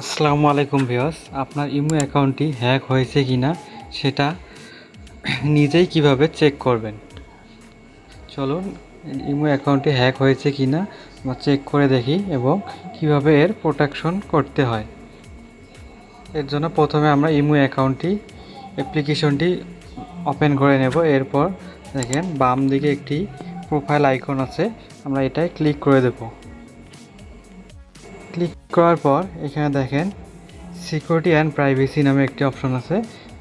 আসসালামু আলাইকুম ভিউয়ার্স, আপনার ইমো অ্যাকাউন্টটি হ্যাক হয়েছে কি না সেটা নিজেই কীভাবে চেক করবেন? চলুন, ইমো অ্যাকাউন্টটি হ্যাক হয়েছে কিনা আমরা চেক করে দেখি এবং কীভাবে এর প্রোটেকশন করতে হয়। এর জন্য প্রথমে আমরা ইমো অ্যাকাউন্টটি, অ্যাপ্লিকেশনটি ওপেন করে নেব। এরপর দেখেন বাম দিকে একটি প্রোফাইল আইকন আছে, আমরা এটায় ক্লিক করে দেবো। করার পর এখানে দেখেন সিকিউরিটি অ্যান্ড প্রাইভেসি নামে একটি অপশন আছে।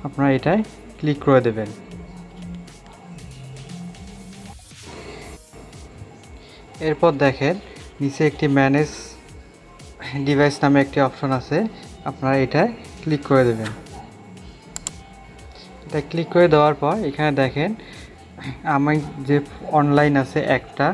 আপনারা এটায় ক্লিক করে দেবেন। এরপর দেখেন নিচে একটি ম্যানেজ ডিভাইস নামে একটি অপশন আছে। আপনারা এটায় ক্লিক করে দেবেন। এটা ক্লিক করে দেওয়ার পর এখানে দেখেন আমি যে অনলাইন আছে একটা,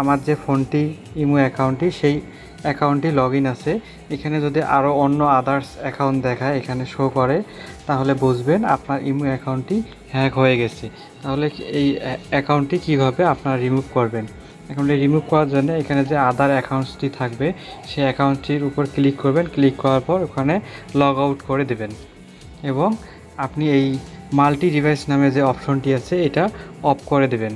আমার যে ফোনটি ইমো অ্যাকাউন্টটি সেই অ্যাকাউন্টটি লগ আছে। এখানে যদি আরও অন্য আদার্স অ্যাকাউন্ট দেখায়, এখানে শো করে, তাহলে বুঝবেন আপনার ইমো অ্যাকাউন্টটি হ্যাক হয়ে গেছে। তাহলে এই অ্যাকাউন্টটি কীভাবে আপনারা রিমুভ করবেন? অ্যাকাউন্টটি রিমুভ করার জন্য এখানে যে আদার অ্যাকাউন্টসটি থাকবে, সেই অ্যাকাউন্টটির উপর ক্লিক করবেন। ক্লিক করার পর ওখানে লগ আউট করে দেবেন। এবং আপনি এই মাল্টি ডিভাইস নামে যে অপশনটি আছে, এটা অফ করে দেবেন।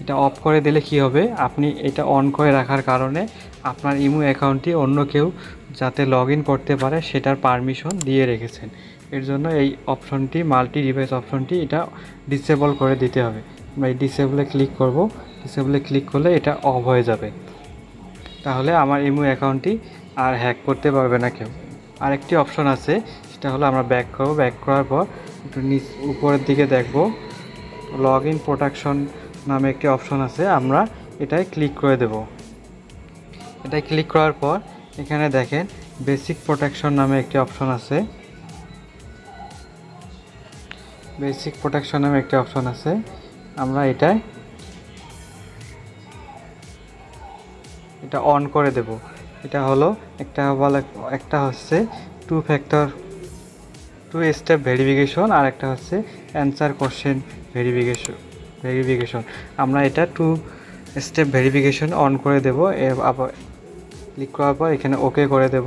এটা অফ করে দিলে কি হবে? আপনি এটা অন করে রাখার কারণে আপনার ইমো অ্যাকাউন্টটি অন্য কেউ যাতে লগ করতে পারে সেটার পারমিশন দিয়ে রেখেছেন। এর জন্য এই অপশনটি মাল্টি ডিভাইস অপশনটি এটা ডিসেবল করে দিতে হবে। আমরা এই ডিসেবলে ক্লিক করব। ডিসেবলে ক্লিক করলে এটা অফ হয়ে যাবে। তাহলে আমার ইমো অ্যাকাউন্টটি আর হ্যাক করতে পারবে না কেউ। আরেকটি অপশন আছে, সেটা হলো আমরা ব্যাক করব। ব্যাক করার পর একটু নিচ, উপরের দিকে দেখব। লগ ইন প্রোটেকশন নামে একটি অপশন আছে, আমরা এটাই ক্লিক করে দেব। এটাই ক্লিক করার পর এখানে দেখেন বেসিক প্রোটেকশন নামে একটি অপশন আছে। বেসিক প্রোটেকশন নামে একটি অপশন আছে। আমরা এটাই এটা অন করে দেব। এটা হলো একটা বলে, একটা হচ্ছে two factor two step verification আর একটা হচ্ছে অ্যান্সার কোশ্চেন ভেরিফিকেশন ভেরিফিকেশন আমরা এটা টু স্টেপ ভেরিফিকেশন অন করে দেব। আবার ক্লিক করার পর এখানে ওকে করে দেব।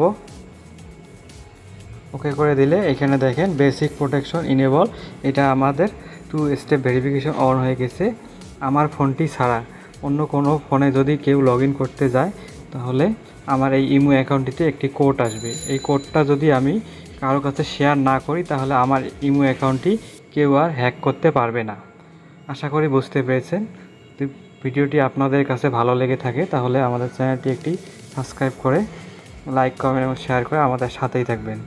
ওকে করে দিলে এখানে দেখেন বেসিক প্রোটেকশন ইনেবল এটা আমাদের টু স্টেপ ভেরিফিকেশন অন হয়ে গেছে। আমার ফোনটি ছাড়া। অন্য কোনো ফোনে যদি কেউ লগ করতে যায়, তাহলে আমার এই ইমো অ্যাকাউন্টটিতে একটি কোড আসবে। এই কোডটা যদি আমি কারও কাছে শেয়ার না করি, তাহলে আমার ইমো অ্যাকাউন্টটি কেউ আর হ্যাক করতে পারবে না। আশা করি বুঝতে পেরেছেন। ভিডিওটি আপনাদের কাছে ভালো লেগে থাকে, তাহলে আমাদের চ্যানেলটি একটি সাবস্ক্রাইব করে, লাইক, কমেন্ট এবং শেয়ার করে আমাদের সাথেই থাকবেন।